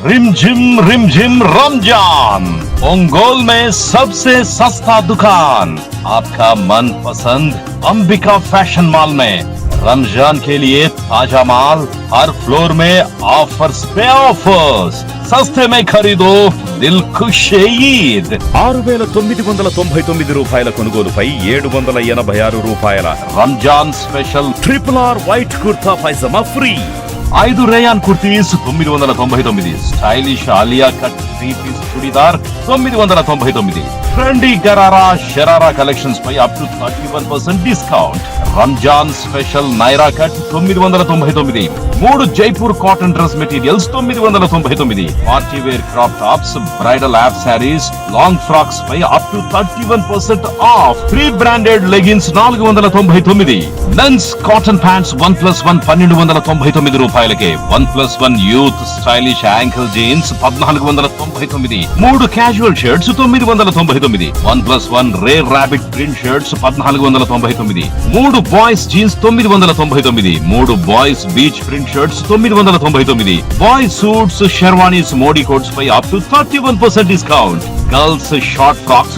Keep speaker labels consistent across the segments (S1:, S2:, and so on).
S1: रिमझिम रिमझिम रमजान ओंगोल में सबसे सस्ता दुकान आपका मन पसंद अंबिका फैशन मॉल में रमजान के लिए ताजा माल हर फ्लोर में ऑफर्स पे ऑफर्स सस्ते में खरीदो दिल खुश ईद
S2: ఆరు వేల తొమ్మిది వందల తొంభై తొమ్మిది రూపాయల కొనుగోలుపై ఏడు వందల ఎనభై ఆరు రూపాయల
S1: Ramzan special
S2: triple R white kurta pyjama free
S1: ఐదు రేయాన్ కుర్తీస్ తొమ్మిది వందల తొంభై తొమ్మిది. Stylish Alia cut three piece churidar తొమ్మిది వందల తొంభై తొమ్మిది. Trendy gharara sharara collections pi up to thirty one percent discount Ramzan special Naira cut తొమ్మిది వందల తొంభై తొమ్మిది. మూడు జైపూర్ కాటన్ డ్రెస్ మెటీరియల్స్ తొమ్మిది వందల తొంభై తొమ్మిది. Party wear crop tops bridal app saris long frocks pi up to thirty one percent off free branded leggings నాలుగు వందల తొంభై తొమ్మిది men's cotton pants one plus one పన్నెండు వందల తొంభై తొమ్మిది రూపాయలకే. One plus one youth stylish ankle jeans పద్నాలుగు వందల తొంభై తొమ్మిది మూడు క్యాజువల్ షర్ట్స్ తొమ్మిది వందల తొంభై తొమ్మిది. One plus one ray rabbit print shirts పద్నాలుగు వందల తొంభై తొమ్మిది మూడు బాయ్స్ జీన్స్ తొమ్మిది వందల తొంభై తొమ్మిది. మూడు బాయ్స్ బీచ్ ప్రింట్ షర్ట్స్ తొమ్మిది వందల తొంభై తొమ్మిది. Boys suits sherwanis Modi coats pi up to thirty one percent discount girls short frocks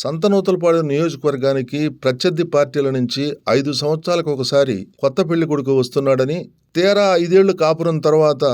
S3: Santhanuthalapadu నియోజకవర్గానికి ప్రత్యర్థి పార్టీల నుంచి ఐదు సంవత్సరాలకు ఒకసారి కొత్త పెళ్ళి కొడుకు వస్తున్నాడని తేరా ఐదేళ్ళు కాపురం తర్వాత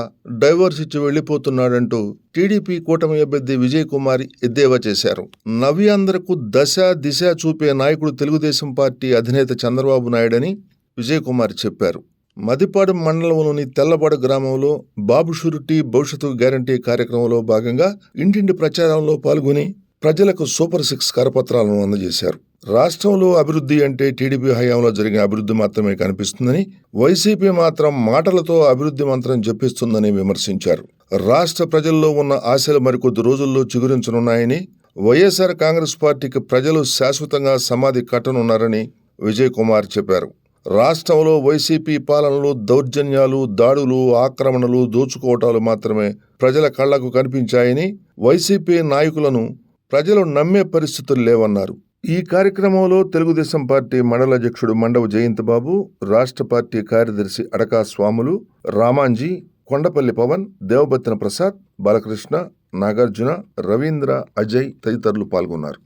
S3: డైవర్స్ ఇచ్చి వెళ్ళిపోతున్నాడంటూ టీడీపీ కూటమి అభ్యర్థి విజయ్ కుమార్ ఎద్దేవా చేశారు. నవ్యాంధ్రకు దశ దిశ చూపే నాయకుడు తెలుగుదేశం పార్టీ అధినేత చంద్రబాబు నాయుడని విజయ్ కుమార్ చెప్పారు. మదిపాడు మండలంలోని తెల్లపాడు గ్రామంలో బాబు షూరిటీ భవిష్యత్తు గ్యారంటీ కార్యక్రమంలో భాగంగా ఇంటింటి ప్రచారంలో పాల్గొని ప్రజలకు సూపర్ సిక్స్ కరపత్రాలను అందజేశారు. రాష్ట్రంలో అభివృద్ధి అంటే టీడీపీ హయాంలో జరిగిన అభివృద్ధి మాత్రమే కనిపిస్తుందని వైసీపీ మాత్రం మాటలతో అభివృద్ధి మంత్రం జపిస్తుందని విమర్శించారు. రాష్ట్ర ప్రజల్లో ఉన్న ఆశలు మరికొద్ది రోజుల్లో చిగురించనున్నాయని వైఎస్ఆర్ కాంగ్రెస్ పార్టీకి ప్రజలు శాశ్వతంగా సమాధి కట్టనున్నారని విజయ్ కుమార్ చెప్పారు. రాష్ట్రంలో వైసీపీ పాలనలో దౌర్జన్యాలు దాడులు ఆక్రమణలు దోచుకోవటాలు మాత్రమే ప్రజల కళ్ళకు కనిపించాయని వైసీపీ నాయకులను ప్రజలు నమ్మే పరిస్థితులు లేవన్నారు. ఈ కార్యక్రమంలో తెలుగుదేశం పార్టీ మండల అధ్యక్షుడు మండవ జయంతబాబు రాష్ట్ర పార్టీ కార్యదర్శి అడకా స్వాములు రామాంజీ కొండపల్లి పవన్ దేవబత్తిన ప్రసాద్ బాలకృష్ణ నాగార్జున రవీంద్ర అజయ్ తదితరులు పాల్గొన్నారు.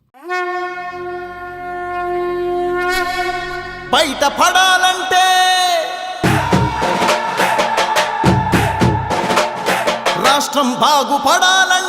S4: బయట పడాలంటే రాష్ట్రం బాగుపడాలంటే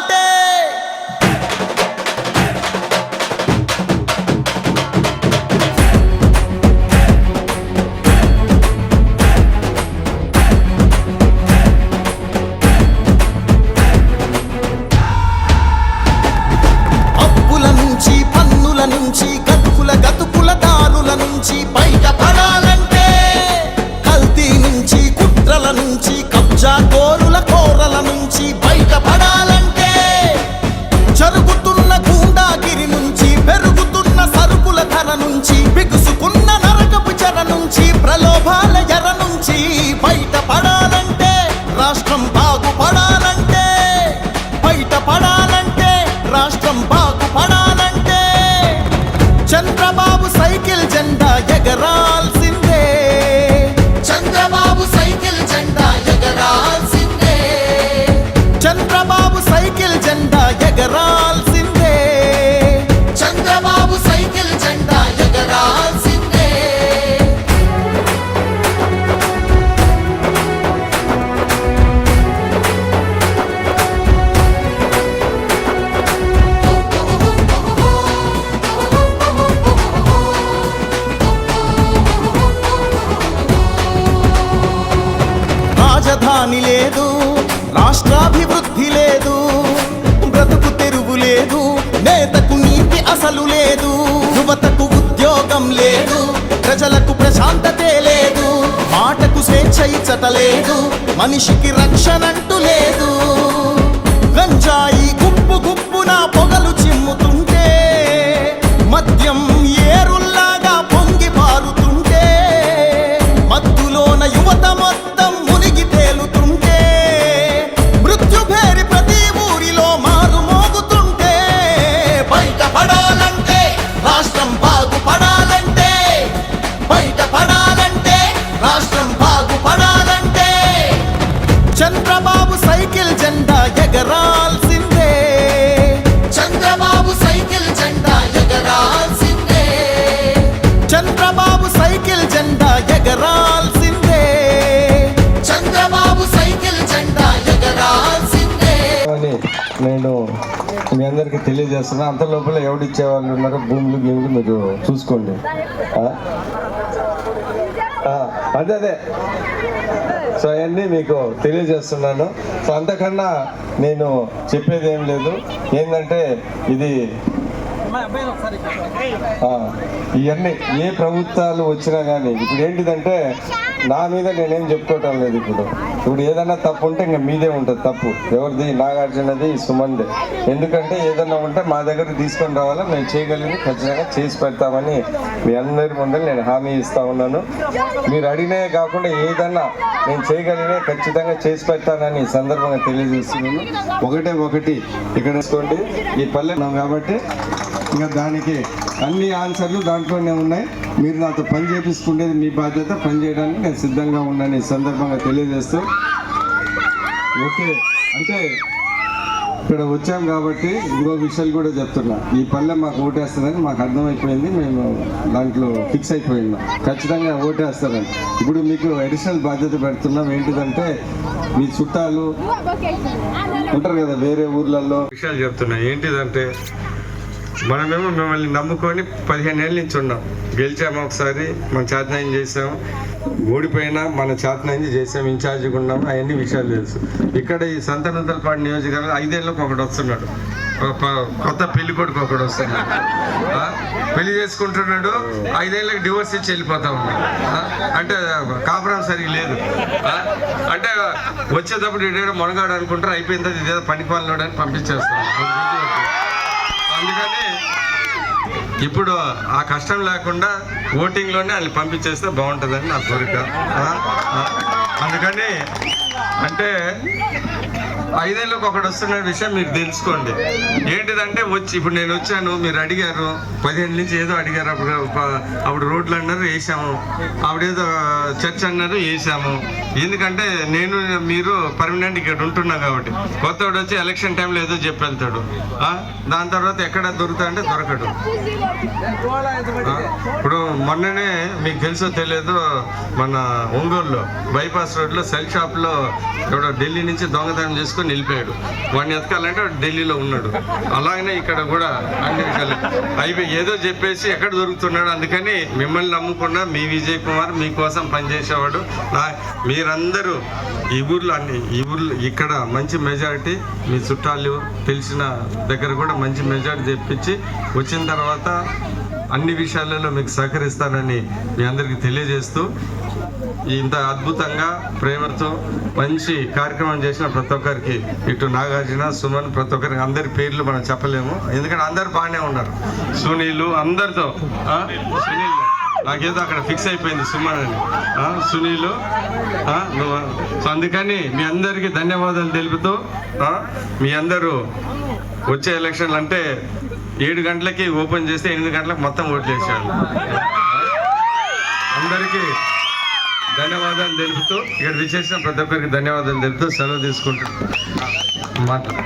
S4: చంద్రబాబు సైకిల్ ప్రజలకు ప్రశాంతతే లేదు. మాటకు స్వేచ్ఛ ఇచ్చట లేదు మనిషికి రక్షణంటూ లేదు. గంజాయి
S5: మీ అందరికి తెలియజేస్తున్నా. అంత లోపల ఎవడిచ్చే వాళ్ళు ఉన్నారో భూములు గీములు మీరు చూసుకోండి. అదే అదే. సో అవన్నీ మీకు తెలియజేస్తున్నాను. సో అంతకన్నా నేను చెప్పేది ఏం లేదు. ఏంటంటే ఇది ఇవన్నీ ఏ ప్రభుత్వాలు వచ్చినా కానీ ఇప్పుడు ఏంటిదంటే నా మీద నేనేం చెప్పుకోవటం లేదు ఇప్పుడు. ఇప్పుడు ఏదైనా తప్పు ఉంటే ఇంకా మీదే ఉంటుంది తప్పు. ఎవరిది? నాగార్జునది సుమంది ఎందుకంటే ఏదైనా ఉంటే మా దగ్గర తీసుకొని రావాలా మేము చేయగలిగింది ఖచ్చితంగా చేసి పెడతామని మీ అందరి ముందర నేను హామీ ఇస్తా ఉన్నాను. మీరు అడిగినే కాకుండా ఏదన్నా నేను చేయగలిగిన ఖచ్చితంగా చేసి పెడతానని సందర్భంగా తెలియజేస్తున్నాను. ఒకటే ఒకటి ఇక్కడ ఈ పల్లె కాబట్టి ఇంకా దానికి అన్ని ఆన్సర్లు దాంట్లోనే ఉన్నాయి. మీరు నాతో పని చేపించుకునేది మీ బాధ్యత పని చేయడానికి నేను సిద్ధంగా ఉన్నాను ఈ సందర్భంగా తెలియజేస్తూ. ఓకే అంటే ఇక్కడ వచ్చాం కాబట్టి ఇంకో విషయాలు కూడా చెప్తున్నా. ఈ పల్లె మాకు ఓటేస్తుందని మాకు అర్థమైపోయింది. మేము దాంట్లో ఫిక్స్ అయిపోయినాం. ఖచ్చితంగా ఓటేస్తారని. ఇప్పుడు మీకు అడిషనల్ బాధ్యత పెడుతున్నాం. ఏంటిదంటే మీ చుట్టాలు ఉంటారు కదా వేరే ఊర్లలో. విషయాలు చెప్తున్నా. ఏంటిదంటే మనమేమో మిమ్మల్ని నమ్ముకొని పదిహేను ఏళ్ళ నుంచి ఉన్నాం. గెలిచాము ఒకసారి మన చేతనాయం చేసాము ఓడిపోయినా మన చేతనాయం చేసాము ఇన్ఛార్జిగా ఉన్నాము అవన్నీ విషయాలు తెలుసు. ఇక్కడ ఈ సంతనంతలపాడు నియోజకవర్గం ఐదేళ్ళకి ఒకడు వస్తున్నాడు. ఒక కొత్త పెళ్ళి కొడుకు ఒకడు వస్తున్నాడు. పెళ్ళి చేసుకుంటున్నాడు ఐదేళ్ళకి డివోర్స్ ఇచ్చి వెళ్ళిపోతా ఉన్నాడు. అంటే కాపురం సరిగ్గా లేదు. అంటే వచ్చేటప్పుడు ఇదేదో మునగాడు అనుకుంటారు అయిపోయిన తర్వాత ఇదేదో పనికి వాళ్ళని పంపించేస్తాం అందుకని ఇప్పుడు ఆ కష్టం లేకుండా ఓటింగ్లోనే వాళ్ళని పంపించేస్తే బాగుంటుందని నా కోరిక. అందుకని అంటే ఐదేళ్ళకి ఒకడు వస్తున్న విషయం మీరు తెలుసుకోండి. ఏంటిదంటే వచ్చి ఇప్పుడు నేను వచ్చాను మీరు అడిగారు పదిహేను నుంచి ఏదో అడిగారు అప్పుడు అప్పుడు రోడ్లు అన్నారు వేసాము అప్పుడేదో చర్చ్ అన్నారు వేసాము ఎందుకంటే నేను మీరు పర్మనెంట్ ఇక్కడ ఉంటున్నాం కాబట్టి. కొత్తవాడు వచ్చి ఎలక్షన్ టైంలో ఏదో చెప్పి వెళ్తాడు దాని తర్వాత ఎక్కడ దొరుకుతా అంటే దొరకడు. ఇప్పుడు మొన్ననే మీకు తెలుసో తెలియదు మన ఒంగోలులో బైపాస్ రోడ్లో సెల్ షాప్లో ఎవడో ఢిల్లీ నుంచి దొంగతనం చేసుకొని వెళ్ళిపోయాడు వాడిని ఎతకాలంటే ఢిల్లీలో ఉన్నాడు. అలాగనే ఇక్కడ కూడా అన్ని విషయాలు అయిపోయి ఏదో చెప్పేసి ఎక్కడ దొరుకుతున్నాడు అందుకని మిమ్మల్ని నమ్ముకున్నా మీ విజయ్ కుమార్ మీకోసం పనిచేసేవాడు. నా మీరందరూ ఈ ఊర్లో అన్ని ఈ ఊర్లో ఇక్కడ మంచి మెజారిటీ మీ చుట్టాలు తెలిసిన దగ్గర కూడా మంచి మెజారిటీ తెప్పించి వచ్చిన తర్వాత అన్ని విషయాలలో మీకు సహకరిస్తానని మీ అందరికీ తెలియజేస్తూ ఇంత అద్భుతంగా ప్రేమతో మంచి కార్యక్రమం చేసిన ప్రతి ఒక్కరికి ఇటు నాగార్జున సుమన్ ప్రతి ఒక్కరికి అందరి పేర్లు మనం చెప్పలేము. ఎందుకంటే అందరు బాగానే ఉన్నారు. సునీలు అందరితో సునీల్. నాకేదో అక్కడ ఫిక్స్ అయిపోయింది సుమన్ అని. సునీలు నువ్వు సో అందుకని మీ అందరికీ ధన్యవాదాలు తెలుపుతూ మీ అందరూ వచ్చే ఎలక్షన్లు అంటే ఏడు గంటలకి ఓపెన్ చేస్తే ఎనిమిది గంటలకు మొత్తం ఓట్లు వేసేవాళ్ళు. అందరికీ ధన్యవాదాలు తెలుపుతూ ఇక్కడ విశేషం ప్రతి ఒక్కరికి ధన్యవాదాలు తెలుపుతూ సెలవు తీసుకుంటూ మాట్లాడు